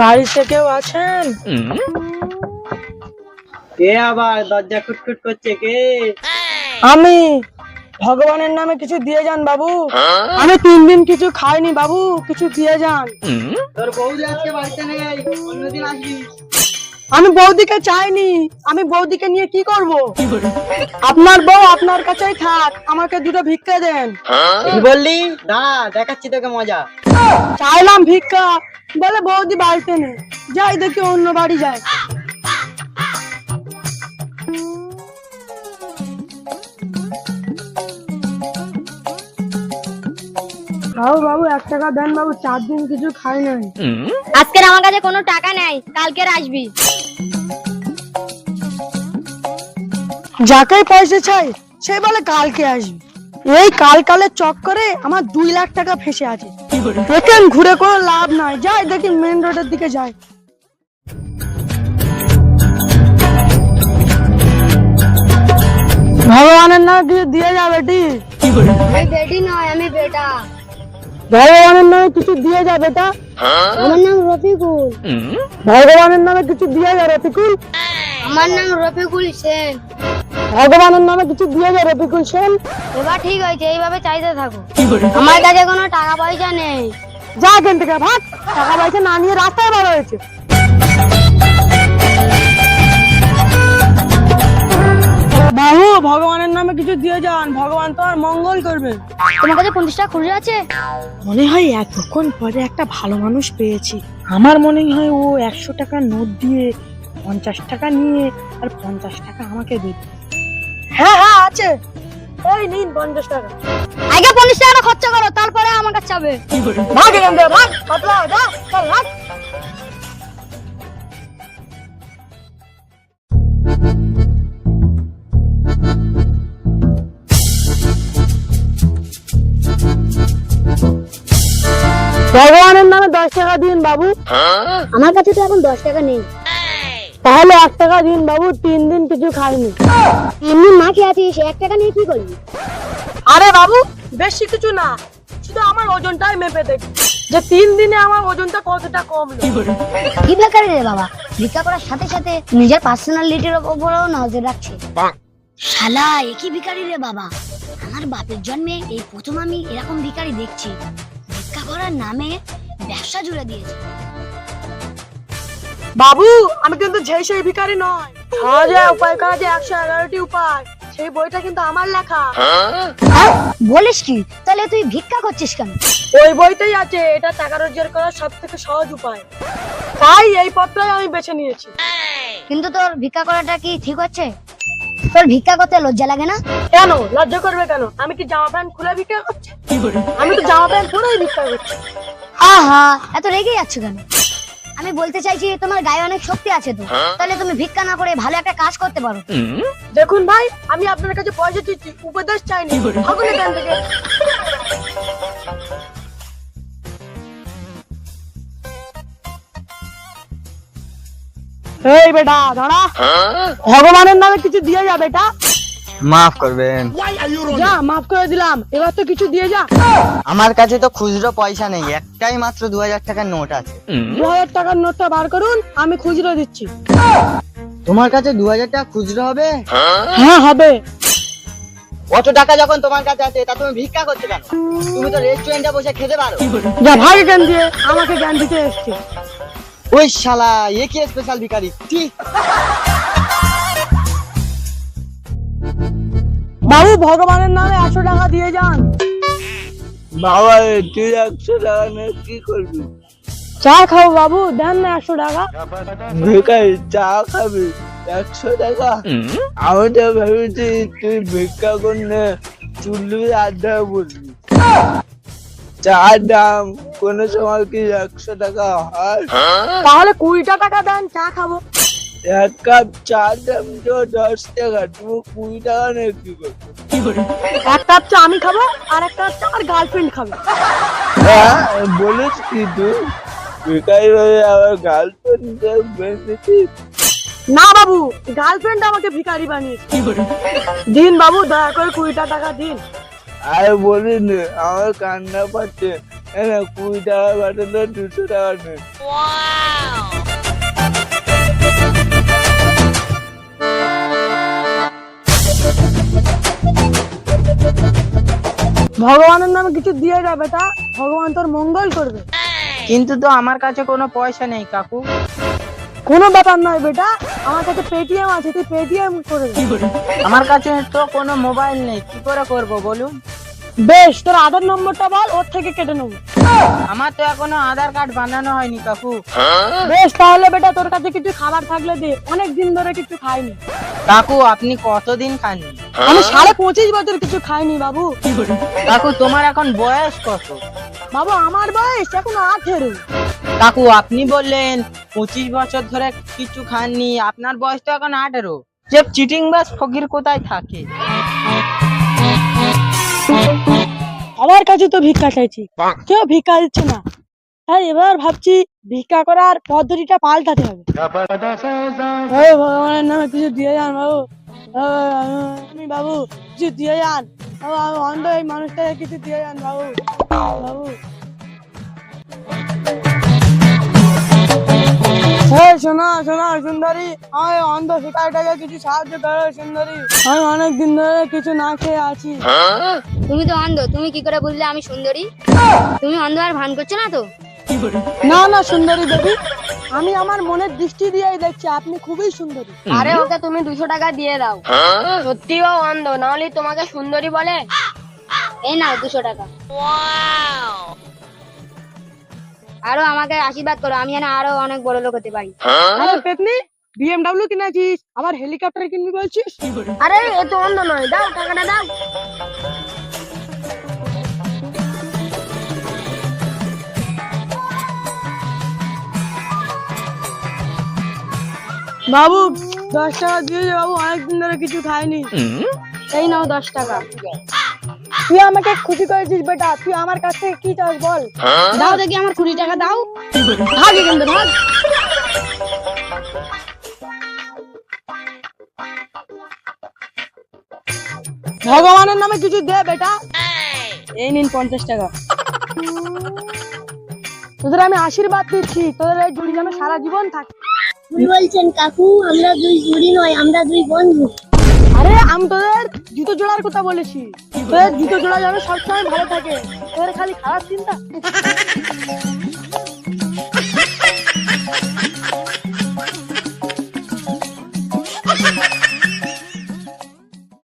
বাড়িতে কেউ আছেন? কে আবার দরজা খুটখুট করছে কে? আমি ভগবানের নামে কিছু দিয়ে যান বাবু। আমি তিন দিন কিছু খাইনি বাবু কিছু দিয়ে যান। তোর বৌদি আজকে বাড়িতে নেই অন্যদিন আসবি। আমি বৌদিকে চাইনি। আমি বৌদিকে নিয়ে কি করব? আপনার বউ আপনার কাছেই থাক আমাকে দুটো ভিক্ষা দেন। কি বললি? দাঁড়া দেখাচ্ছি তোকে মজা। চাইলাম ভিক্ষা বলে বৌদি বাড়িতে নেই। যাই দেখি অন্য বাড়ি যায়। বাবু বাবু এক টাকা দেন বাবু চার দিন কিছু খাই নাই। আজকের আমার কাছে কোনো টাকা নেই কালকের আসবি। যাকে পয়সা চাই সে বলে কালকে আসবি। এই কাল কালের চক্করে আমার দুই লাখ টাকা ফেসে আছে। দেখেন ঘুরে কোনো লাভ নাই। যাই দেখি মেন রোডের দিকে যাই। ভগবানের নামে কিছু দিয়ে যা বেটি। আমি বেটি নয় আমি বেটা। ভগবানের নামে কিছু দিয়ে যা বেটা। আমার নাম রফিকুল। ভগবানের নামে কিছু দিয়ে যা রফিকুল। আমার নাম রফিকুল সেন। ভগবানের নামে কিছু দিয়ে যা রফিকুল সেন। এবার ঠিক হয়েছে এইভাবে চাইতে থাকো। আমার কাছে কোনো টাকা পয়সা নেই। যা এখান থেকে ভাগ। টাকা পয়সা না নিয়ে রাস্তায় বার হয়েছে। বাবু ভগবানের নামে কিছু দিয়ে যান। ভগবান তোমার মঙ্গল করবে। তোমার কাছে পঞ্চাশ টাকা খুঁজে আছে? মনে হয় এতক্ষণ পরে একটা ভালো মানুষ পেয়েছি। আমার মনে হয় ও একশো টাকা নোট দিয়ে পঞ্চাশ টাকা নিয়ে আর পঞ্চাশ টাকা আমাকে দেবে হ্যাঁ হ্যাঁ আছে। এই নিন পঞ্চাশ টাকা। আগে পঞ্চাশ টাকা খরচা করো তারপরে আমার কাছে যাবে। ভাগ এখান থেকে ভাগ। পাতলা যা চল ভাগ। ভগবানের নামে দশ টাকা দিন বাবু। আমার কাছে তো এখন দশ টাকা নেই। তাহলে এক টাকা দিন বাবু তিন দিন কিছু খাইনি। এমনি মা খেয়ে আছিস? এক টাকা নিয়ে কি করবি? আরে বাবু বেশি কিছু না। শুধু আমার ওজনটাই মেপে দেখ। যে তিন দিনে আমার ওজনটা কতটা কমলো। কি বেকার রে বাবা? ভিক্ষা করার সাথে সাথে নিজের পার্সোনাল পার্সোনালিটির উপরেও নজর রাখছে। শালা একই ভিখারি রে বাবা? আমার বাপের জন্মে এই প্রথম আমি এরকম ভিখারি দেখছি। ভিক্ষা করার নামে ব্যবসা জুড়ে দিয়েছে। বাবু আমি কিন্তু যেই সেই ভিখারি নয় সহজে উপায় করা যে একশো এগারোটি উপায়। সেই বইটা কিন্তু আমার লেখা। হ্যাঁ? বলিস কি? তাহলে তুই ভিক্ষা করছিস কেন? ওই বইতেই আছে এটা টাকা রোজগার করার সব থেকে সহজ উপায়। তাই এই পথটাই আমি বেছে নিয়েছি। কিন্তু তোর ভিক্ষা করাটা কি ঠিক হচ্ছে? তোর ভিক্ষা করতে লজ্জা লাগে না? কেন? লজ্জা করবে কেন? আমি কি জামা প্যান্ট খুলে ভিক্ষা করছি? আমি তো জামা প্যান্ট খুলেই ভিক্ষা করছি। আহা এত রেগে যাচ্ছ কেন? আমি বলতে চাইছি তোমার গায়ে অনেক শক্তি আছে তো। তাহলে তুমি ভিক্ষা না করে ভালো একটা কাজ করতে পারো। দেখুন ভাই আমি আপনার কাছে পয়সা দিচ্ছি উপদেশ চাইনি ভাগুন এখান থেকে এই বেটা দাঁড়া। ভগবানের নামে কিছু দিয়ে যা বেটা। মাফ করবেন। যা মাফ করে দিলাম। এবার তো কিছু দিয়ে যা। আমার কাছে তো খুচরো পয়সা নেই একটাই মাত্র দু হাজার টাকার নোট আছে। দু হাজার টাকার নোটটা বার করুন আমি খুচরো দিচ্ছি। তোমার কাছে দু হাজার টাকা খুচরো হবে? হ্যাঁ হবে। অত টাকা যখন তোমার কাছে আছে তা তুমি ভিক্ষা করছ কেন? তুমি তো রেস্টুরেন্টে বসে খেতে পারো। যা ভাই জ্ঞান দিয়ে আমাকে জ্ঞান দিতে এসছে। ওই শালা এ কি স্পেশাল ভিখারি? ঠিক বাবু ভগবানের নামে একশো টাকা দিয়ে যান। বাবা তুই একশো টাকা নিয়ে কি করবি? চা খাও বাবু দেন না একশো টাকা। ভিখারি চা খাবি? একশো টাকা? আমি তো ভেবেছি তুই ভিক্ষা করলে চুল্লি আড্ডা বলবি। চার দাম কোন সময় কি একশো টাকা হয়? তাহলে কুড়িটা টাকা দেন চা খাব। এক কাপ চার দাম তো দশ টাকা তুমি কুড়ি টাকা নিয়ে কি করবি এক কাপ চা আমি খাব আর এক কাপ চা আমার গার্লফ্রেন্ড খাবে। হ্যাঁ বলিস কি তুই? ভিখারি হয়ে আমার গার্লফ্রেন্ড বেঁধেছিস না বাবু গার্লফ্রেন্ড আমাকে ভিখারি বানিয়েছে। দিন বাবু দয়া করে কুড়িটা টাকা দিন। আর বলিস না আমার কান্না পাচ্ছে। কুড়ি টাকা পাঠালো দুশো টাকা নেই। ভগবানের নামে কিছু দিয়ে যা বেটা। ভগবান তোর মঙ্গল করবে। কিন্তু তো আমার কাছে কোনো পয়সা নেই কাকু। কোনো ব্যাপার নয় বেটা। আমার কাছে পেটিএম আছে তুই পেটিএম করে দে। আমার কাছে তো কোনো মোবাইল নেই কি করে করব বলুন? বেশ তোর আধার নম্বরটা বল ওর থেকে কেটে নেব। আমার তো এখনও আধার কার্ড বানানো হয়নি কাকু। বেশ তাহলে বেটা তোর কাছে কিছু খাবার থাকলে দে। অনেক দিন ধরে কিছু খাইনি। কাকু আপনি কতদিন খাননি? আমি সাড়ে পঁচিশ বছর কিছু খাইনি বাবু। কাকু তোমার এখন বয়স কত? বাবু আমার বয়স এখন আঠেরো। কাকু আপনি বললেন পঁচিশ বছর ধরে কিছু খাননি আপনার বয়স তো এখন আঠেরো। যে চিটিং বাস ফকির কোথায় থাকে? সবার কাছে তো ভিক্ষা চাইছি। কেউ ভিক্ষা দিচ্ছে না। তাই এবার ভাবছি ভিক্ষা করার পদ্ধতিটা পাল্টাতে হবে। ভগবানের নামে কিছু দিয়ে যান বাবু। আমি বাবু, কিছু দিয়ে যান। অন্ধ এই মানুষটাকে কিছু দিয়ে যান বাবু। বাবু। শোনা শোনা, সুন্দরী। অন্ধ শিকারটাকে কিছু সুন্দরী। আমি অনেক দিন ধরে কিছু না খেয়ে আছি। তুমি তো অন্ধ, তুমি কি করে বুঝলে আমি সুন্দরী? তুমি অন্ধ আর ভান করছ না তো? না না সুন্দরী দেবী আমি আমার মনের দৃষ্টি দিয়েই দেখছি আপনি খুবই সুন্দরী। আরে ওকে তুমি দুশো টাকা দিয়ে দাও। সত্যি ও অন্ধ না হলে তোমাকে সুন্দরী বলে? এই নাও দুশো টাকা। আরও আমাকে আশীর্বাদ করো আমি যেন আরও অনেক বড় লোক হতে পারি। আরে পেতনি বিএমডব্লিউ কিনেছিস? আবার হেলিকপ্টার কিনবি বলছিস? আরে এ তো অন্ধ নয় দাও টাকাটা দাও। বাবু দশ টাকা দিয়ে বাবু অনেকদিন ধরে কিছু খাইনি। এই নাও দশ টাকা। তুই আমাকে খুশি করেছিস বেটা তুই আমার কাছ থেকে কি চাস বল? দাও দেখি আমার কুড়ি টাকা দাও। ভাগ এখান থেকে, ভাগ। ভগবানের নামে কিছু দে বেটা। এই নিন পঞ্চাশ টাকা। তোদের আমি আশীর্বাদ দিচ্ছি তোদের এই জুড়ি যেন সারা জীবন থাকে ভুল বলছেন, কাকু, আমরা দুই জুড়ি নয়, আমরা দুই বন্ধু। আরে, আমি তোদের জুতো জোড়ার কথা বলেছি। তোদের জুতো জোড়া যেন সবসময় ভালো থাকে। তোদের খালি খারাপ চিন্তা।